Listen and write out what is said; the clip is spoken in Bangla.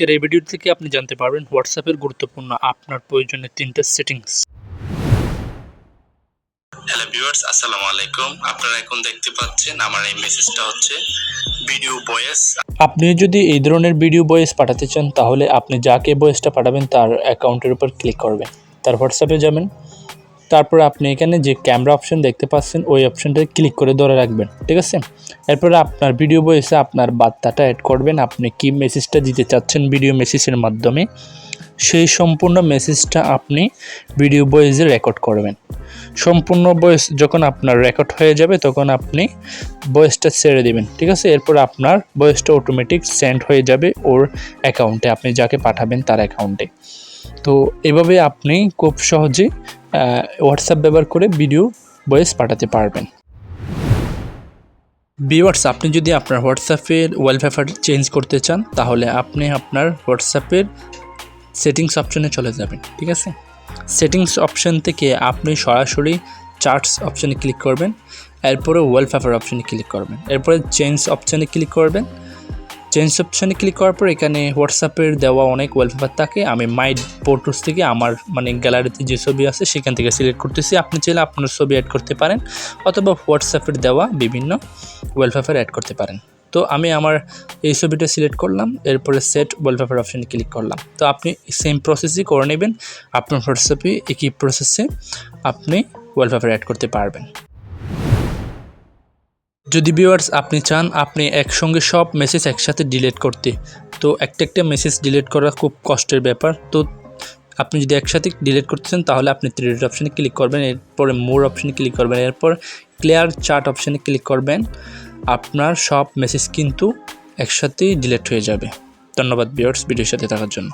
আজকের এই ভিডিও থেকে আপনি জানতে পারবেন হোয়াটসঅ্যাপের গুরুত্বপূর্ণ আপনার প্রয়োজনীয় তিনটা সেটিংস হ্যালো ভিউয়ার্স আসসালামু আলাইকুম। আপনারা এখন দেখতে পাচ্ছেন আমার এই মেসেজটা হচ্ছে ভিডিও ভয়েস আপনি যদি এই ধরনের ভিডিও ভয়েস পাঠাতে চান তাহলে আপনি যাকে ভয়েসটা পাঠাবেন তার অ্যাকাউন্টের উপর ক্লিক করবেন। তার হোয়াটসঅ্যাপে যাবেন। তারপর আপনি এখানে যে ক্যামেরা অপশন দেখতে পাচ্ছেন, ওই অপশনটা ক্লিক করে ধরে রাখবেন, ঠিক আছে? এরপরে আপনার ভিডিও ভয়েসে আপনার বার্তাটা অ্যাড করবেন। আপনি কি মেসেজটা দিতে চাচ্ছেন ভিডিও মেসেজের মাধ্যমে, সেই সম্পূর্ণ মেসেজটা আপনি ভিডিও বয়েসে রেকর্ড করবেন। সম্পূর্ণ ভয়েস যখন আপনার রেকর্ড হয়ে যাবে, তখন আপনি ভয়েসটা ছেড়ে দেবেন, ঠিক আছে? এরপর আপনার ভয়েসটা অটোমেটিক সেন্ড হয়ে যাবে ওর অ্যাকাউন্টে আপনি যাকে পাঠাবেন তার অ্যাকাউন্টে তো এভাবে আপনি খুব সহজে হোয়াটসঅ্যাপ ব্যবহার করে ভিডিও ভয়েস পাঠাতে পারবেন। ভিউয়ার্স আপনি যদি আপনার হোয়াটসঅ্যাপের ওয়ালপেপার চেঞ্জ করতে চান, তাহলে আপনি আপনার হোয়াটসঅ্যাপের সেটিংস অপশনে চলে যাবেন, ঠিক আছে? সেটিংস অপশন থেকে আপনি সরাসরি চার্টস অপশনে ক্লিক করবেন, এরপরে ওয়ালপেপার অপশনে ক্লিক করবেন, এরপরে চেঞ্জ অপশনে ক্লিক করবেন চেঞ্জ অপশানে ক্লিক করার পর এখানে হোয়াটসঅ্যাপের দেওয়া অনেক ওয়ালপেপার থাকে। আমি মাই ফটোস থেকে আমার মানে গ্যালারিতে যে ছবি আছে, সেখান থেকে সিলেক্ট করতেছি। আপনি চাইলে আপনার ছবি অ্যাড করতে পারেন অথবা হোয়াটসঅ্যাপের দেওয়া বিভিন্ন ওয়ালপেপার অ্যাড করতে পারেন। তো আমি আমার এই ছবিটা সিলেক্ট করলাম, এরপরে সেট ওয়ালপেপার অপশানে ক্লিক করলাম। তো আপনি সেম প্রসেসই করে নেবেন। আপনার হোয়াটসঅ্যাপে একই প্রসেসে আপনি ওয়ালপেপার অ্যাড করতে পারবেন। যদি ভিউয়ার্স আপনি চান, আপনি একসঙ্গে সব মেসেজ একসাথে ডিলিট করতে। তো একটা একটা মেসেজ ডিলিট করা খুব কষ্টের ব্যাপার। তো আপনি যদি একসাথে ডিলিট করতে চান, তাহলে আপনি থ্রি থ্রিড অপশানে ক্লিক করবেন, এরপরে মোর অপশানে ক্লিক করবেন, এরপর ক্লিয়ার চার্ট অপশানে ক্লিক করবেন। আপনার সব মেসেজ কিন্তু একসাথেই ডিলিট হয়ে যাবে। ধন্যবাদ ভিউয়ার্স ভিডিওর সাথে থাকার জন্য।